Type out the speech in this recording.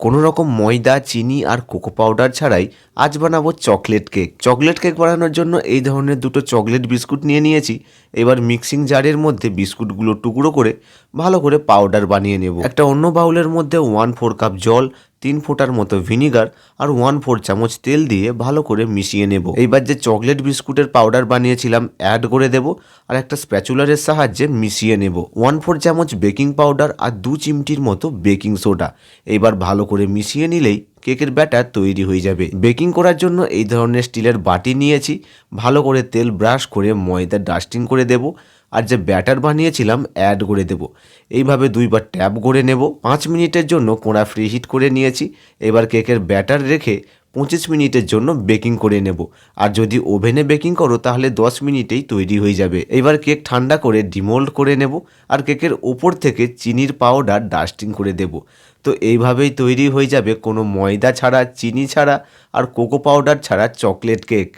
কোনো রকম ময়দা, চিনি আর কোকো পাউডার ছাড়াই আজ বানাবো চকলেট কেক। চকলেট কেক বানানোর জন্য এই ধরনের দুটো চকলেট বিস্কুট নিয়ে নিয়েছি। এবার মিক্সিং জারের মধ্যে বিস্কুটগুলো টুকরো করে ভালো করে পাউডার বানিয়ে নেব। একটা অন্য বাউলের মধ্যে ওয়ান ফোর কাপ জল তিন ফোঁটার মতো ভিনিগার আর ওয়ান ফোর চামচ তেল দিয়ে ভালো করে মিশিয়ে নেব। এইবার যে চকলেট বিস্কুটের পাউডার বানিয়েছিলাম অ্যাড করে দেব আর একটা স্প্যাচুলারের সাহায্যে মিশিয়ে নেব। ওয়ান ফোর চামচ বেকিং পাউডার আর দু চিমটির মতো বেকিং সোডা এইবার ভালো করে মিশিয়ে নিলেই কেকের ব্যাটার তৈরি হয়ে যাবে। বেকিং করার জন্য এই ধরনের স্টিলের বাটি নিয়েছি। ভালো করে তেল ব্রাশ করে ময়দা ডাস্টিং করে দেব। আর যে ব্যাটার বানিয়েছিলাম অ্যাড করে দেব। এইভাবে দুইবার ট্যাপ করে নেব। পাঁচ মিনিটের জন্য কোঁড়া ফ্রি হিট করে নিয়েছি। এবার কেকের ব্যাটার রেখে পঁচিশ মিনিটের জন্য বেকিং করে নেব। আর যদি ওভেনে বেকিং করো, তাহলে দশ মিনিটেই তৈরি হয়ে যাবে। এবার কেক ঠান্ডা করে ডিমোল্ড করে নেব। আর কেকের ওপর থেকে চিনির পাউডার ডাস্টিং করে দেব। তো এইভাবেই তৈরি হয়ে যাবে। কোনো ময়দা ছাড়া, চিনি ছাড়া, আর কোকো পাউডার ছাড়া চকলেট কেক